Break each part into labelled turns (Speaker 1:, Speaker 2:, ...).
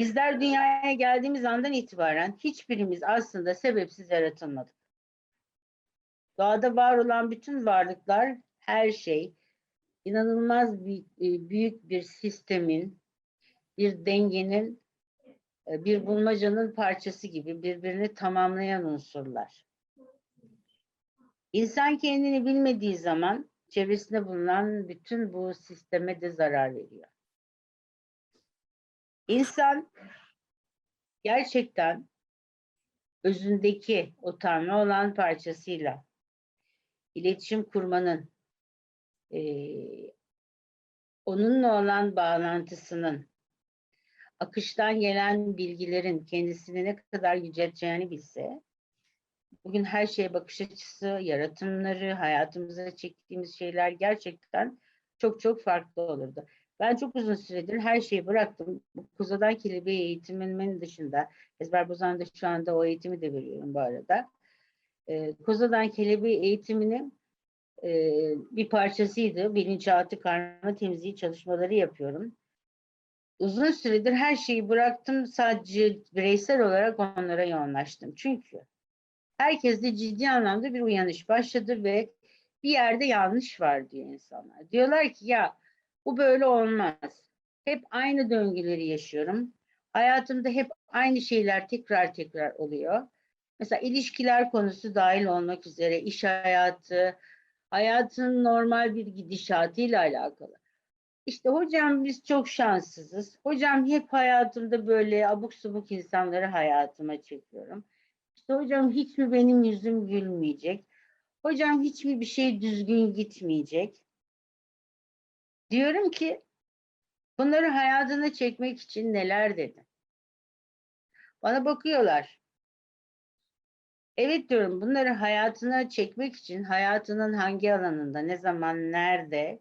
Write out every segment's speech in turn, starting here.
Speaker 1: Bizler dünyaya geldiğimiz andan itibaren hiçbirimiz aslında sebepsiz yaratılmadık. Doğada var olan bütün varlıklar, her şey inanılmaz e, büyük bir sistemin, bir dengenin, e, bir bulmacanın parçası gibi birbirini tamamlayan unsurlar. İnsan kendini bilmediği zaman çevresinde bulunan bütün bu sisteme de zarar veriyor. İnsan gerçekten özündeki o Tanrı olan parçasıyla iletişim kurmanın, eee, onunla olan bağlantısının, akıştan gelen bilgilerin kendisini ne kadar yücelteceğini bilse, bugün her şeye bakış açısı, yaratımları, hayatımıza çektiğimiz şeyler gerçekten çok çok farklı olurdu. Ben çok uzun süredir her şeyi bıraktım. Kuzadan kelebeği eğitimimin dışında, Ezber Bozan'da şu anda o eğitimi de veriyorum bu arada. Ee, kuzadan kelebeği eğitiminin e, bir parçasıydı. Bilinçaltı karma temizliği çalışmaları yapıyorum. Uzun süredir her şeyi bıraktım. Sadece bireysel olarak onlara yoğunlaştım. Çünkü herkeste ciddi anlamda bir uyanış başladı ve bir yerde yanlış var diyor insanlar. Diyorlar ki ya bu böyle olmaz. Hep aynı döngüleri yaşıyorum. Hayatımda hep aynı şeyler tekrar tekrar oluyor. Mesela ilişkiler konusu dahil olmak üzere iş hayatı, hayatın normal bir gidişatıyla alakalı. İşte hocam biz çok şanssızız. Hocam hep hayatımda böyle abuk subuk insanları hayatıma çekiyorum. İşte hocam hiç mi benim yüzüm gülmeyecek? Hocam hiç mi bir şey düzgün gitmeyecek? Diyorum ki bunları hayatına çekmek için neler dedim. Bana bakıyorlar. Evet diyorum bunları hayatına çekmek için hayatının hangi alanında, ne zaman, nerede,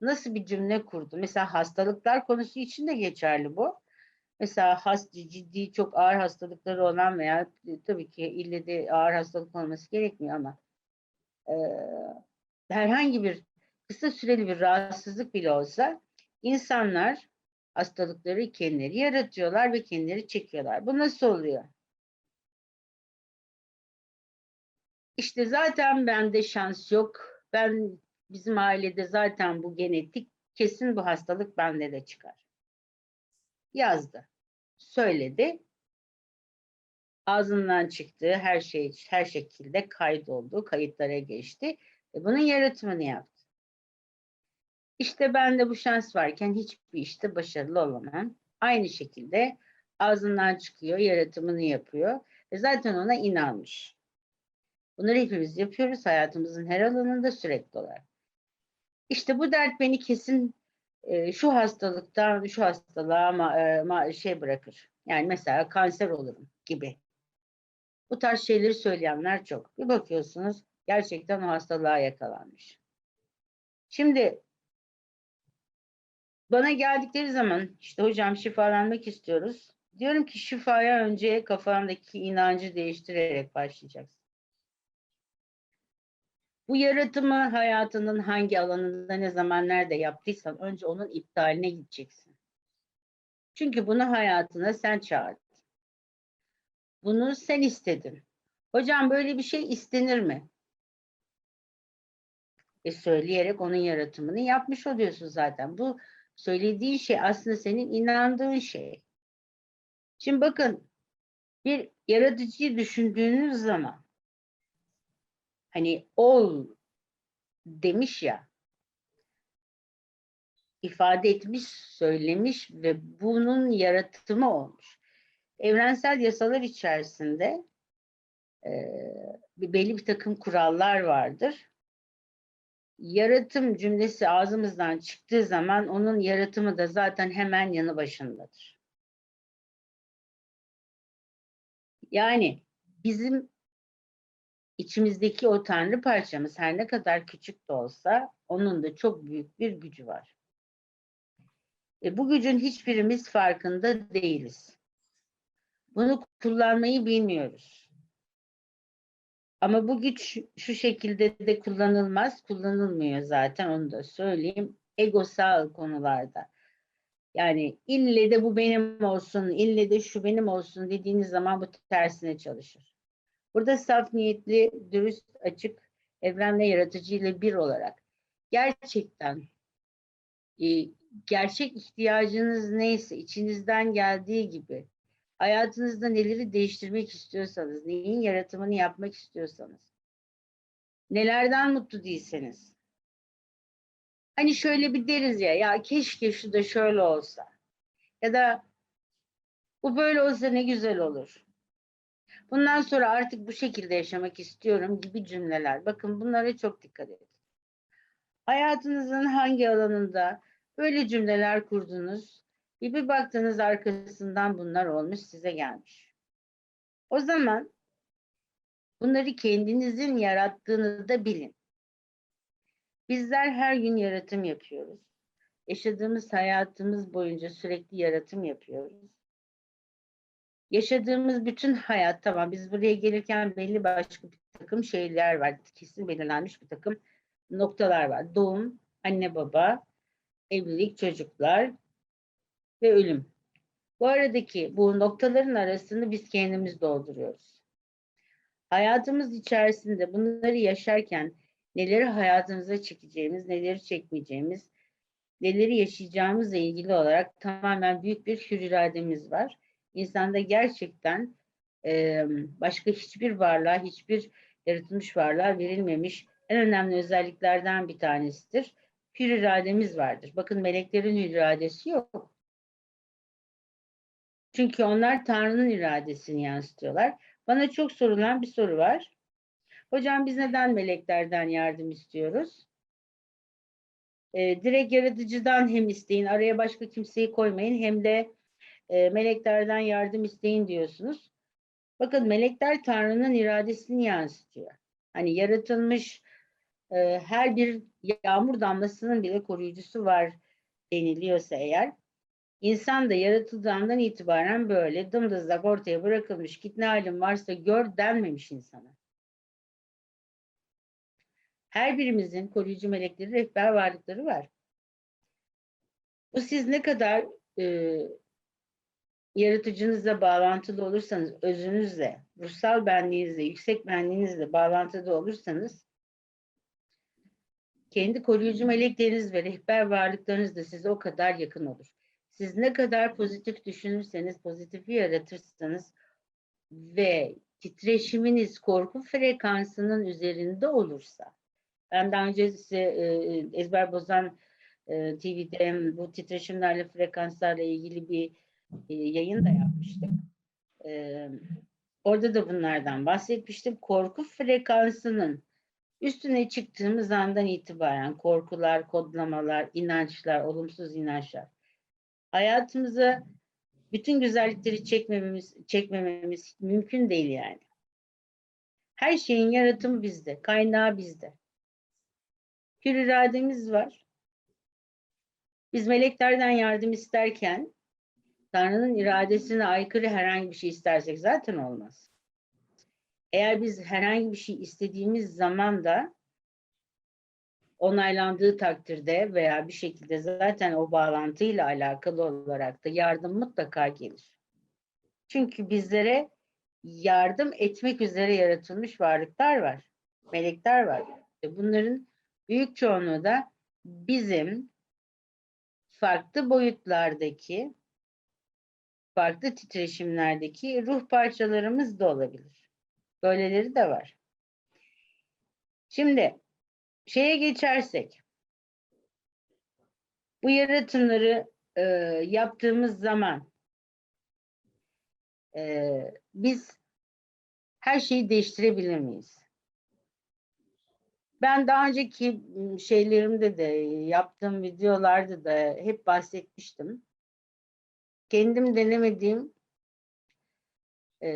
Speaker 1: nasıl bir cümle kurdu? Mesela hastalıklar konusu için de geçerli bu. Mesela hasta, ciddi çok ağır hastalıkları olan veya e, tabii ki ille de ağır hastalık olması gerekmiyor ama e, herhangi bir kısa süreli bir rahatsızlık bile olsa insanlar hastalıkları kendileri yaratıyorlar ve kendileri çekiyorlar. Bu nasıl oluyor? İşte zaten bende şans yok. Ben bizim ailede zaten bu genetik kesin bu hastalık bende de çıkar. Yazdı. Söyledi. Ağzından çıktı. Her şey her şekilde kaydoldu. Kayıtlara geçti. Ve bunun yaratımını yaptı. İşte bende bu şans varken hiçbir işte başarılı olamam. Aynı şekilde ağzından çıkıyor, yaratımını yapıyor. Ve zaten ona inanmış. Bunları hepimiz yapıyoruz hayatımızın her alanında sürekli olarak. İşte bu dert beni kesin e, şu hastalıktan şu hastalığa ma, e, ma, şey bırakır. Yani mesela kanser olurum gibi. Bu tarz şeyleri söyleyenler çok. Bir bakıyorsunuz gerçekten o hastalığa yakalanmış. Şimdi bana geldikleri zaman işte hocam şifalanmak istiyoruz. Diyorum ki şifaya önce kafandaki inancı değiştirerek başlayacaksın. Bu yaratımı hayatının hangi alanında ne zaman nerede yaptıysan önce onun iptaline gideceksin. Çünkü bunu hayatına sen çağırdın. Bunu sen istedin. Hocam böyle bir şey istenir mi? E söyleyerek onun yaratımını yapmış oluyorsun zaten. Bu söylediğin şey aslında senin inandığın şey. Şimdi bakın bir yaratıcıyı düşündüğünüz zaman hani ol demiş ya ifade etmiş, söylemiş ve bunun yaratımı olmuş. Evrensel yasalar içerisinde e, belli bir takım kurallar vardır. Yaratım cümlesi ağzımızdan çıktığı zaman onun yaratımı da zaten hemen yanı başındadır. Yani bizim içimizdeki o tanrı parçamız her ne kadar küçük de olsa onun da çok büyük bir gücü var. E, bu gücün hiçbirimiz farkında değiliz. Bunu kullanmayı bilmiyoruz. Ama bu güç şu şekilde de kullanılmaz, kullanılmıyor zaten onu da söyleyeyim. Egosal konularda. Yani ille de bu benim olsun, ille de şu benim olsun dediğiniz zaman bu tersine çalışır. Burada saf niyetli, dürüst, açık, evrenle yaratıcıyla bir olarak gerçekten e, gerçek ihtiyacınız neyse, içinizden geldiği gibi hayatınızda neleri değiştirmek istiyorsanız, neyin yaratımını yapmak istiyorsanız, nelerden mutlu değilseniz, hani şöyle bir deriz ya, ya keşke şu da şöyle olsa ya da bu böyle olsa ne güzel olur. Bundan sonra artık bu şekilde yaşamak istiyorum gibi cümleler. Bakın bunlara çok dikkat edin. Hayatınızın hangi alanında böyle cümleler kurdunuz? Bir, bir baktınız arkasından bunlar olmuş size gelmiş. O zaman bunları kendinizin yarattığını da bilin. Bizler her gün yaratım yapıyoruz. Yaşadığımız hayatımız boyunca sürekli yaratım yapıyoruz. Yaşadığımız bütün hayat tamam biz buraya gelirken belli başka bir takım şeyler var. Kesin belirlenmiş bir takım noktalar var. Doğum, anne baba, evlilik, çocuklar ve ölüm. Bu aradaki bu noktaların arasını biz kendimiz dolduruyoruz. Hayatımız içerisinde bunları yaşarken neleri hayatımıza çekeceğimiz, neleri çekmeyeceğimiz, neleri yaşayacağımızla ilgili olarak tamamen büyük bir hür irademiz var. İnsanda gerçekten e, başka hiçbir varlığa, hiçbir yaratılmış varlığa verilmemiş en önemli özelliklerden bir tanesidir. Hür irademiz vardır. Bakın meleklerin hür iradesi yok. Çünkü onlar Tanrı'nın iradesini yansıtıyorlar. Bana çok sorulan bir soru var. Hocam biz neden meleklerden yardım istiyoruz? Ee, direkt yaratıcıdan hem isteyin, araya başka kimseyi koymayın hem de e, meleklerden yardım isteyin diyorsunuz. Bakın melekler Tanrı'nın iradesini yansıtıyor. Hani yaratılmış e, her bir yağmur damlasının bile koruyucusu var deniliyorsa eğer, insan da yaratıldığından itibaren böyle dımdızlak ortaya bırakılmış, git ne halin varsa gör denmemiş insana. Her birimizin koruyucu melekleri, rehber varlıkları var. Bu siz ne kadar e, yaratıcınızla bağlantılı olursanız, özünüzle, ruhsal benliğinizle, yüksek benliğinizle bağlantılı olursanız, kendi koruyucu melekleriniz ve rehber varlıklarınız da size o kadar yakın olur. Siz ne kadar pozitif düşünürseniz, pozitifi yaratırsanız ve titreşiminiz korku frekansının üzerinde olursa, ben daha önce size e, ezber bozan e, TV'de bu titreşimlerle, frekanslarla ilgili bir e, yayın da yapmıştık. E, orada da bunlardan bahsetmiştim. Korku frekansının üstüne çıktığımız andan itibaren korkular, kodlamalar, inançlar, olumsuz inançlar hayatımıza bütün güzellikleri çekmememiz, çekmememiz mümkün değil yani. Her şeyin yaratımı bizde, kaynağı bizde. Hür irademiz var. Biz meleklerden yardım isterken Tanrı'nın iradesine aykırı herhangi bir şey istersek zaten olmaz. Eğer biz herhangi bir şey istediğimiz zaman da onaylandığı takdirde veya bir şekilde zaten o bağlantıyla alakalı olarak da yardım mutlaka gelir. Çünkü bizlere yardım etmek üzere yaratılmış varlıklar var. Melekler var. Bunların büyük çoğunluğu da bizim farklı boyutlardaki farklı titreşimlerdeki ruh parçalarımız da olabilir. Böyleleri de var. Şimdi şeye geçersek bu yaratımları e, yaptığımız zaman e, biz her şeyi değiştirebilir miyiz? Ben daha önceki şeylerimde de yaptığım videolarda da hep bahsetmiştim. Kendim denemediğim e,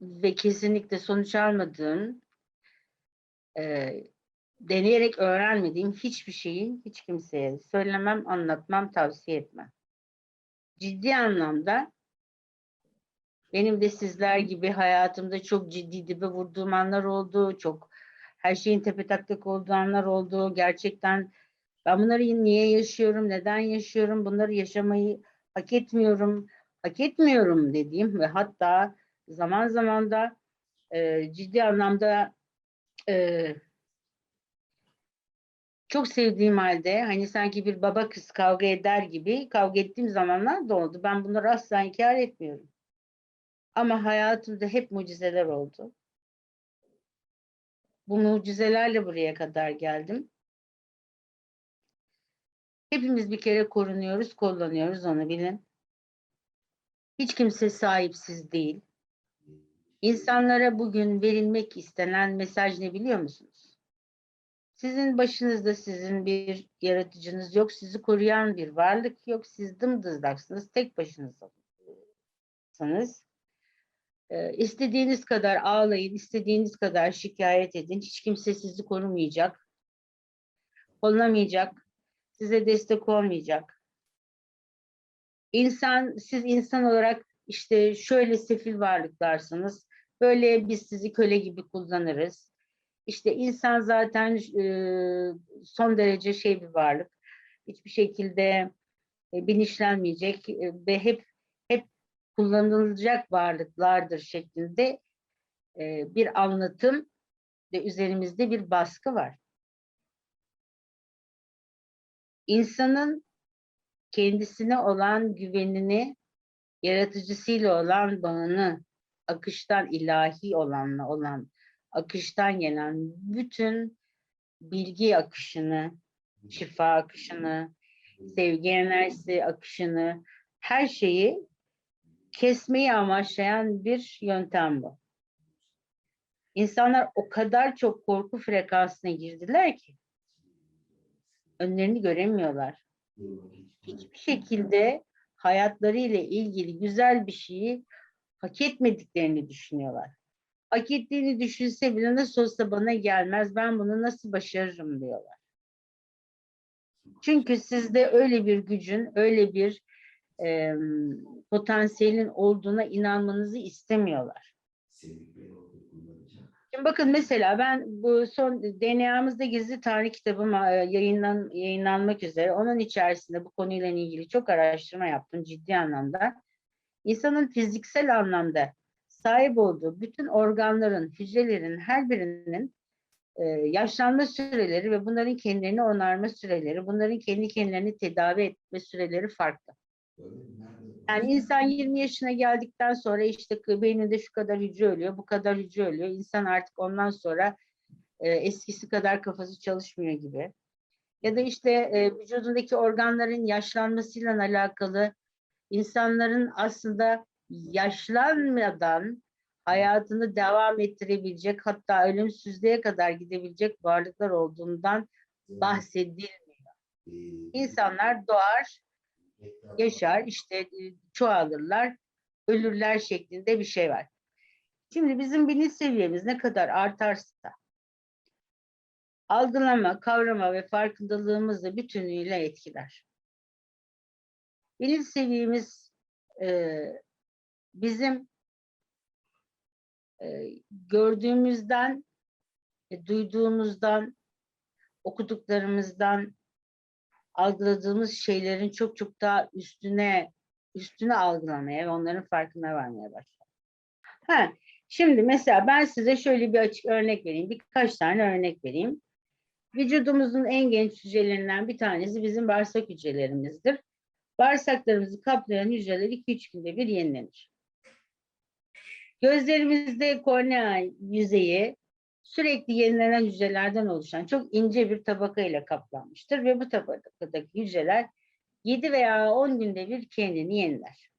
Speaker 1: ve kesinlikle sonuç almadığım e, deneyerek öğrenmediğim hiçbir şeyi hiç kimseye söylemem, anlatmam, tavsiye etmem. Ciddi anlamda benim de sizler gibi hayatımda çok ciddi dibe vurduğum anlar oldu. Çok her şeyin tepe taklak olduğu anlar oldu. Gerçekten Ben bunları niye yaşıyorum, neden yaşıyorum, bunları yaşamayı hak etmiyorum, hak etmiyorum dediğim ve hatta zaman zaman da e, ciddi anlamda e, çok sevdiğim halde hani sanki bir baba kız kavga eder gibi kavga ettiğim zamanlar da oldu. Ben bunları asla inkar etmiyorum. Ama hayatımda hep mucizeler oldu. Bu mucizelerle buraya kadar geldim. Hepimiz bir kere korunuyoruz, kullanıyoruz onu bilin. Hiç kimse sahipsiz değil. İnsanlara bugün verilmek istenen mesaj ne biliyor musunuz? Sizin başınızda sizin bir yaratıcınız yok, sizi koruyan bir varlık yok, siz dımdızlaksınız, tek başınızsınız. Ee, istediğiniz kadar ağlayın, istediğiniz kadar şikayet edin, hiç kimse sizi korumayacak, korunamayacak, size destek olmayacak. İnsan, siz insan olarak işte şöyle sefil varlıklarsınız, böyle biz sizi köle gibi kullanırız. İşte insan zaten e, son derece şey bir varlık. Hiçbir şekilde e, bilinçlenmeyecek e, ve hep hep kullanılacak varlıklardır şeklinde e, bir anlatım ve üzerimizde bir baskı var. İnsanın kendisine olan güvenini, yaratıcısıyla olan bağını, akıştan ilahi olanla olan akıştan gelen bütün bilgi akışını, şifa akışını, sevgi enerjisi akışını, her şeyi kesmeyi amaçlayan bir yöntem bu. İnsanlar o kadar çok korku frekansına girdiler ki önlerini göremiyorlar. Hiçbir şekilde hayatlarıyla ilgili güzel bir şeyi hak etmediklerini düşünüyorlar hak ettiğini düşünse bile nasıl olsa bana gelmez, ben bunu nasıl başarırım diyorlar. Çünkü sizde öyle bir gücün, öyle bir e, potansiyelin olduğuna inanmanızı istemiyorlar. Şimdi bakın mesela ben bu son DNA'mızda gizli tarih kitabım yayınlan, yayınlanmak üzere. Onun içerisinde bu konuyla ilgili çok araştırma yaptım ciddi anlamda. İnsanın fiziksel anlamda sahip olduğu bütün organların, hücrelerin her birinin e, yaşlanma süreleri ve bunların kendilerini onarma süreleri, bunların kendi kendilerini tedavi etme süreleri farklı. Yani insan 20 yaşına geldikten sonra işte beyninde şu kadar hücre ölüyor, bu kadar hücre ölüyor. İnsan artık ondan sonra e, eskisi kadar kafası çalışmıyor gibi. Ya da işte e, vücudundaki organların yaşlanmasıyla alakalı insanların aslında yaşlanmadan hayatını devam ettirebilecek hatta ölümsüzlüğe kadar gidebilecek varlıklar olduğundan bahsedilmiyor. İnsanlar doğar, yaşar, işte e, çoğalırlar, ölürler şeklinde bir şey var. Şimdi bizim bilinç seviyemiz ne kadar artarsa algılama, kavrama ve farkındalığımız da bütünüyle etkiler. Bilinç seviyemiz e, bizim e, gördüğümüzden, e, duyduğumuzdan, okuduklarımızdan algıladığımız şeylerin çok çok daha üstüne üstüne algılamaya ve onların farkına varmaya başlar. Ha, şimdi mesela ben size şöyle bir açık örnek vereyim. Birkaç tane örnek vereyim. Vücudumuzun en genç hücrelerinden bir tanesi bizim bağırsak hücrelerimizdir. Bağırsaklarımızı kaplayan hücreler 2-3 günde bir yenilenir. Gözlerimizde kornea yüzeyi sürekli yenilenen hücrelerden oluşan çok ince bir tabaka ile kaplanmıştır ve bu tabakadaki hücreler 7 veya 10 günde bir kendini yeniler.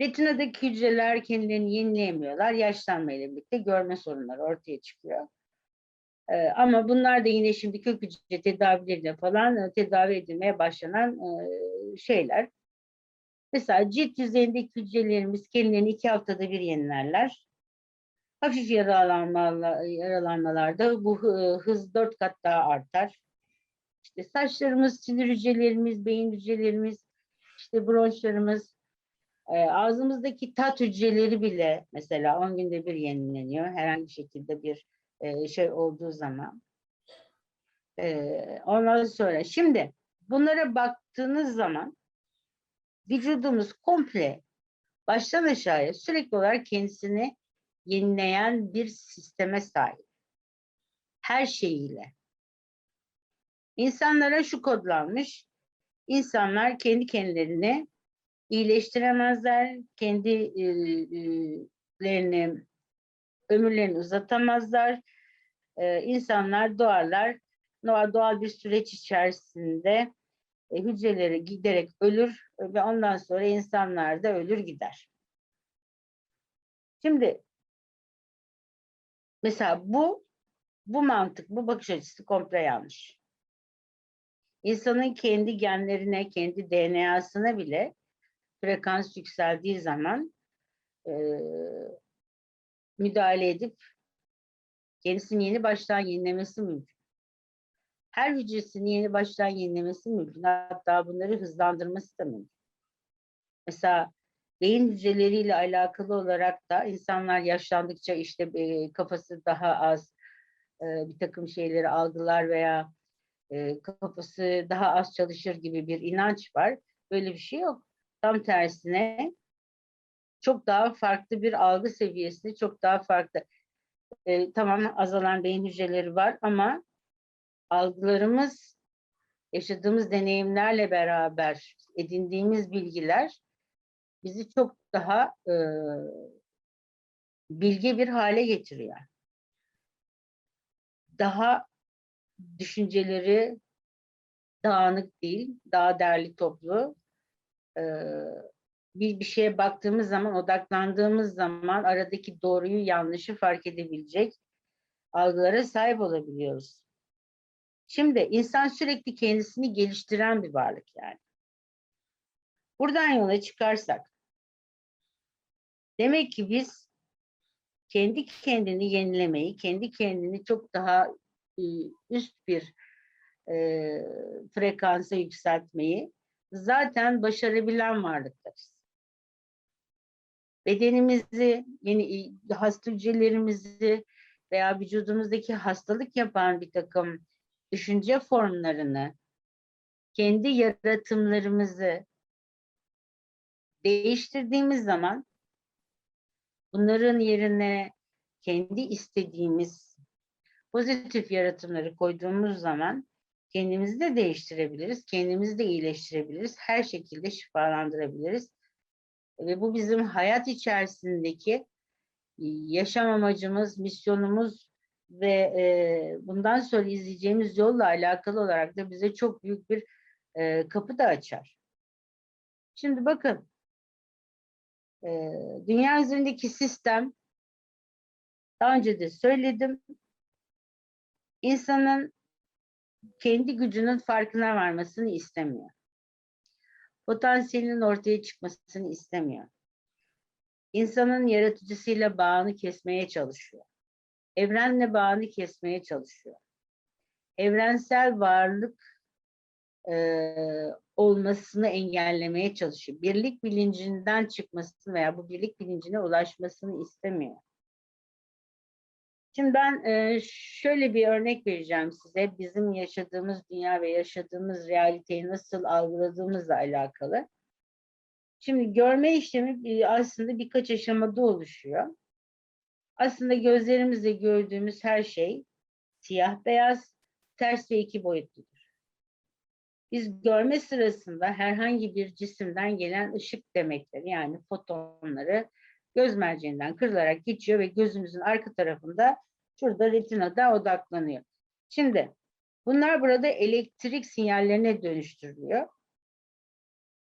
Speaker 1: Retinadaki hücreler kendilerini yenileyemiyorlar. Yaşlanmayla birlikte görme sorunları ortaya çıkıyor. Ee, ama bunlar da yine şimdi kök hücre tedavileriyle falan e, tedavi edilmeye başlanan e, şeyler. Mesela cilt yüzeyindeki hücrelerimiz kendilerini iki haftada bir yenilerler. Hafif yaralanma, yaralanmalarda bu hız dört kat daha artar. İşte saçlarımız, sinir hücrelerimiz, beyin hücrelerimiz, işte bronşlarımız, e, ağzımızdaki tat hücreleri bile mesela 10 günde bir yenileniyor. Herhangi şekilde bir e, şey olduğu zaman. Ee, ondan sonra şimdi bunlara baktığınız zaman vücudumuz komple baştan aşağıya sürekli olarak kendisini yenileyen bir sisteme sahip. Her şeyiyle. İnsanlara şu kodlanmış. İnsanlar kendi kendilerini iyileştiremezler, kendilerini ömürlerini uzatamazlar. Ee, insanlar doğarlar. Doğal, doğal bir süreç içerisinde e, hücreleri giderek ölür ve ondan sonra insanlar da ölür gider. Şimdi mesela bu bu mantık, bu bakış açısı komple yanlış. İnsanın kendi genlerine, kendi DNA'sına bile frekans yükseldiği zaman e, müdahale edip kendisini yeni baştan yenilemesi mümkün. Her hücresini yeni baştan yenilemesi mümkün. Hatta bunları hızlandırması da mümkün. Mesela beyin hücreleriyle alakalı olarak da insanlar yaşlandıkça işte e, kafası daha az e, bir takım şeyleri algılar veya e, kafası daha az çalışır gibi bir inanç var. Böyle bir şey yok. Tam tersine çok daha farklı bir algı seviyesinde çok daha farklı. E, tamam azalan beyin hücreleri var ama algılarımız yaşadığımız deneyimlerle beraber edindiğimiz bilgiler bizi çok daha e, bilge bir hale getiriyor. Daha düşünceleri dağınık değil, daha derli toplu. E, bir, bir şeye baktığımız zaman, odaklandığımız zaman aradaki doğruyu, yanlışı fark edebilecek algılara sahip olabiliyoruz. Şimdi insan sürekli kendisini geliştiren bir varlık yani. Buradan yola çıkarsak, demek ki biz kendi kendini yenilemeyi, kendi kendini çok daha e, üst bir e, frekansa yükseltmeyi zaten başarabilen varlıklarız. Bedenimizi, yeni hasta hücrelerimizi veya vücudumuzdaki hastalık yapan bir takım düşünce formlarını, kendi yaratımlarımızı değiştirdiğimiz zaman bunların yerine kendi istediğimiz pozitif yaratımları koyduğumuz zaman kendimizi de değiştirebiliriz, kendimizi de iyileştirebiliriz, her şekilde şifalandırabiliriz. Ve bu bizim hayat içerisindeki yaşam amacımız, misyonumuz ve e, bundan sonra izleyeceğimiz yolla alakalı olarak da bize çok büyük bir e, kapı da açar. Şimdi bakın, e, dünya üzerindeki sistem, daha önce de söyledim, insanın kendi gücünün farkına varmasını istemiyor. Potansiyelinin ortaya çıkmasını istemiyor. İnsanın yaratıcısıyla bağını kesmeye çalışıyor. Evrenle bağını kesmeye çalışıyor. Evrensel varlık e, olmasını engellemeye çalışıyor. Birlik bilincinden çıkmasını veya bu birlik bilincine ulaşmasını istemiyor. Şimdi ben e, şöyle bir örnek vereceğim size. Bizim yaşadığımız dünya ve yaşadığımız realiteyi nasıl algıladığımızla alakalı. Şimdi görme işlemi aslında birkaç aşamada oluşuyor. Aslında gözlerimizle gördüğümüz her şey siyah beyaz, ters ve iki boyutludur. Biz görme sırasında herhangi bir cisimden gelen ışık demektir. Yani fotonları göz merceğinden kırılarak geçiyor ve gözümüzün arka tarafında şurada retinada odaklanıyor. Şimdi bunlar burada elektrik sinyallerine dönüştürülüyor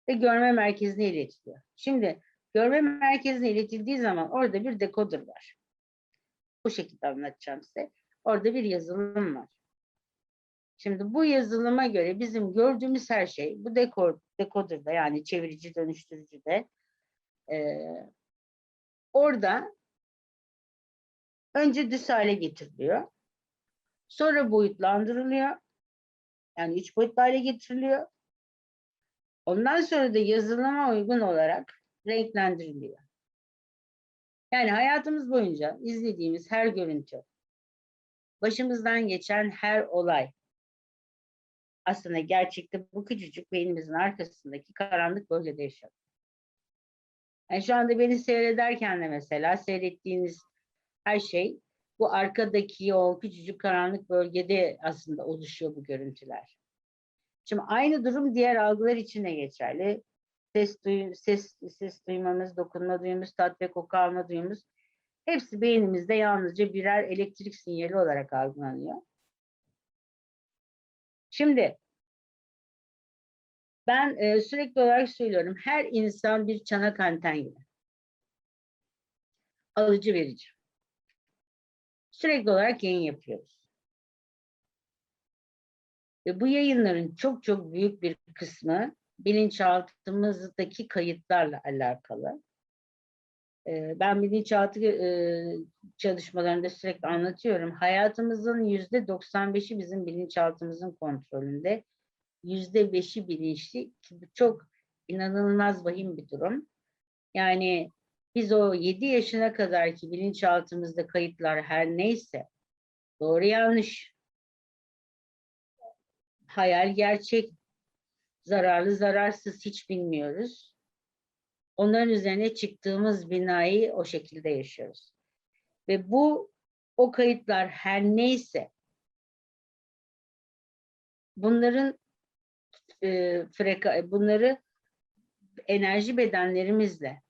Speaker 1: ve görme merkezine iletiliyor. Şimdi görme merkezine iletildiği zaman orada bir dekoder var. Bu şekilde anlatacağım size. Orada bir yazılım var. Şimdi bu yazılıma göre bizim gördüğümüz her şey bu dekor, dekoderda yani çevirici dönüştürücüde e, orada önce düz hale getiriliyor. Sonra boyutlandırılıyor. Yani üç boyutlu hale getiriliyor. Ondan sonra da yazılıma uygun olarak renklendiriliyor. Yani hayatımız boyunca izlediğimiz her görüntü, başımızdan geçen her olay, aslında gerçekte bu küçücük beynimizin arkasındaki karanlık bölgede yaşıyor. Yani şu anda beni seyrederken de mesela seyrettiğiniz her şey bu arkadaki o küçücük karanlık bölgede aslında oluşuyor bu görüntüler. Şimdi aynı durum diğer algılar için de geçerli. Ses, duy, ses, ses duymamız, dokunma duyumuz, tat ve koku alma duyumuz hepsi beynimizde yalnızca birer elektrik sinyali olarak algılanıyor. Şimdi ben e, sürekli olarak söylüyorum her insan bir çanak anten gibi. Alıcı verici. Sürekli olarak yayın yapıyoruz. Ve bu yayınların çok çok büyük bir kısmı bilinçaltımızdaki kayıtlarla alakalı. Ben bilinçaltı çalışmalarında sürekli anlatıyorum. Hayatımızın yüzde 95'i bizim bilinçaltımızın kontrolünde. Yüzde beşi bilinçli bu çok inanılmaz vahim bir durum. Yani biz o 7 yaşına kadar ki bilinçaltımızda kayıtlar her neyse doğru yanlış hayal gerçek zararlı zararsız hiç bilmiyoruz. Onların üzerine çıktığımız binayı o şekilde yaşıyoruz. Ve bu o kayıtlar her neyse bunların e, freka bunları enerji bedenlerimizle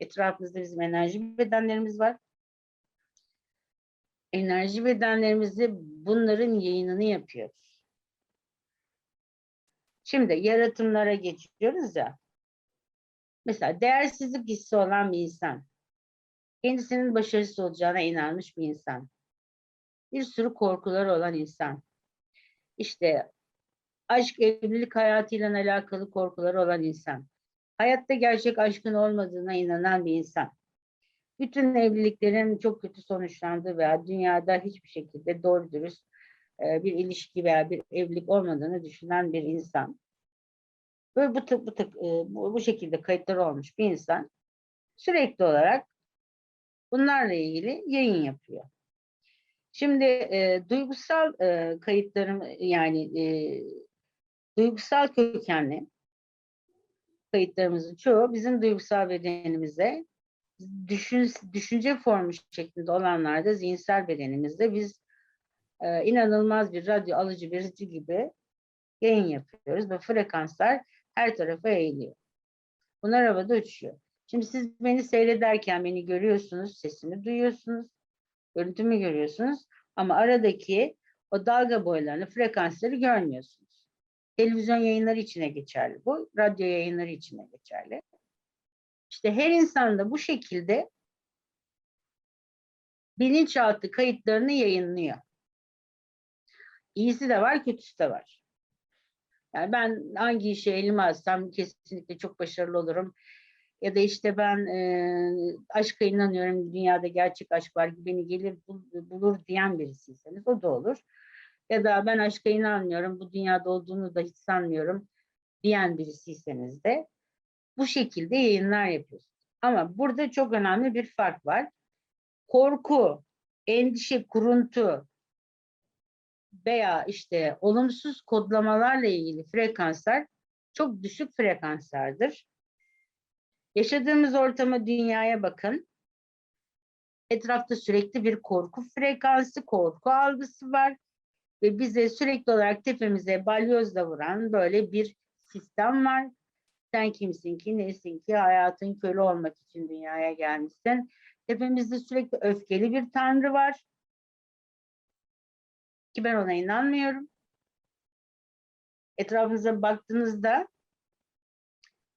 Speaker 1: etrafımızda bizim enerji bedenlerimiz var. Enerji bedenlerimizde bunların yayınını yapıyoruz. Şimdi yaratımlara geçiyoruz ya. Mesela değersizlik hissi olan bir insan. Kendisinin başarısız olacağına inanmış bir insan. Bir sürü korkuları olan insan. İşte aşk, evlilik hayatıyla alakalı korkuları olan insan. Hayatta gerçek aşkın olmadığına inanan bir insan. Bütün evliliklerin çok kötü sonuçlandığı veya dünyada hiçbir şekilde doğru dürüst e, bir ilişki veya bir evlilik olmadığını düşünen bir insan. Böyle bu tık bu tık e, bu, şekilde kayıtları olmuş bir insan sürekli olarak bunlarla ilgili yayın yapıyor. Şimdi e, duygusal e, kayıtlarım yani e, duygusal kökenli kayıtlarımızın çoğu bizim duygusal bedenimize düşün, düşünce formu şeklinde olanlarda zihinsel bedenimizde biz e, inanılmaz bir radyo alıcı verici gibi yayın yapıyoruz ve frekanslar her tarafa eğiliyor. Bunlar havada uçuyor. Şimdi siz beni seyrederken beni görüyorsunuz, sesimi duyuyorsunuz, görüntümü görüyorsunuz ama aradaki o dalga boylarını, frekansları görmüyorsunuz. Televizyon yayınları içine geçerli bu, radyo yayınları içine geçerli. İşte her insan da bu şekilde bilinçaltı kayıtlarını yayınlıyor. İyisi de var, kötüsü de var. Yani ben hangi işe elime alsam kesinlikle çok başarılı olurum. Ya da işte ben e, aşka inanıyorum, dünyada gerçek aşk var, beni gelir bul, bulur diyen birisiyseniz o da olur. Ya da ben aşka inanmıyorum, bu dünyada olduğunu da hiç sanmıyorum diyen birisiyseniz de bu şekilde yayınlar yapıyorsunuz. Ama burada çok önemli bir fark var. Korku, endişe, kuruntu, veya işte olumsuz kodlamalarla ilgili frekanslar çok düşük frekanslardır. Yaşadığımız ortama, dünyaya bakın. Etrafta sürekli bir korku frekansı, korku algısı var. Ve bize sürekli olarak tepemize balyozla vuran böyle bir sistem var. Sen kimsin ki, nesin ki, hayatın köle olmak için dünyaya gelmişsin. Tepemizde sürekli öfkeli bir tanrı var ki ben ona inanmıyorum. Etrafınıza baktığınızda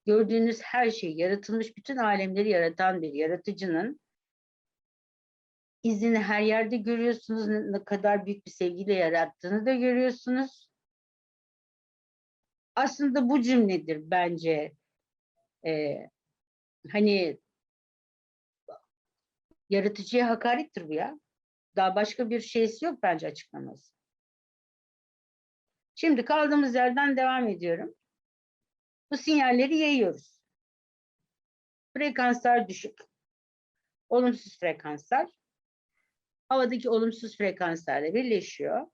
Speaker 1: gördüğünüz her şey yaratılmış bütün alemleri yaratan bir yaratıcının izini her yerde görüyorsunuz. Ne kadar büyük bir sevgiyle yarattığını da görüyorsunuz. Aslında bu cümledir bence e, hani yaratıcıya hakarettir bu ya. Daha başka bir şeysi yok bence açıklaması. Şimdi kaldığımız yerden devam ediyorum. Bu sinyalleri yayıyoruz. Frekanslar düşük. Olumsuz frekanslar. Havadaki olumsuz frekanslarla birleşiyor.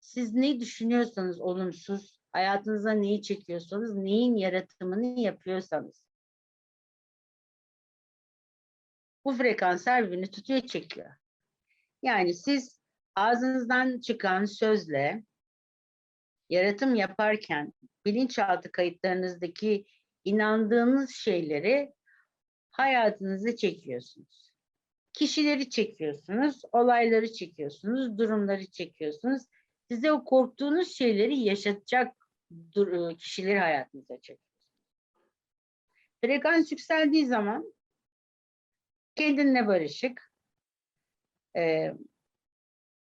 Speaker 1: siz ne düşünüyorsanız olumsuz, hayatınıza neyi çekiyorsanız, neyin yaratımını yapıyorsanız. Bu frekans her birbirini tutuyor, çekiyor. Yani siz ağzınızdan çıkan sözle yaratım yaparken bilinçaltı kayıtlarınızdaki inandığınız şeyleri hayatınıza çekiyorsunuz. Kişileri çekiyorsunuz, olayları çekiyorsunuz, durumları çekiyorsunuz. Size o korktuğunuz şeyleri yaşatacak dur- kişileri hayatınıza çekiyorsunuz. Frekans yükseldiği zaman kendinle barışık, e,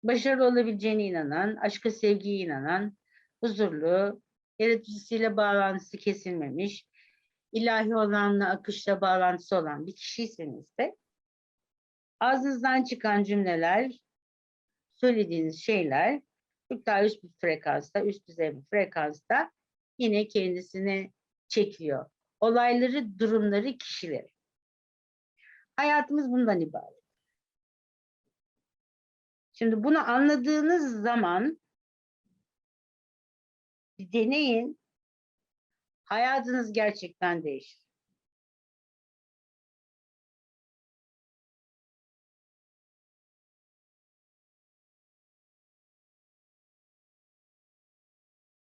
Speaker 1: başarılı olabileceğine inanan, aşka sevgiye inanan, huzurlu, yaratıcısıyla bağlantısı kesilmemiş, ilahi olanla akışla bağlantısı olan bir kişiyseniz de ağzınızdan çıkan cümleler, söylediğiniz şeyler çok daha üst bir frekansta, üst düzey bir frekansta yine kendisine çekiyor. Olayları, durumları, kişileri. Hayatımız bundan ibaret. Şimdi bunu anladığınız zaman bir deneyin. Hayatınız gerçekten değişir.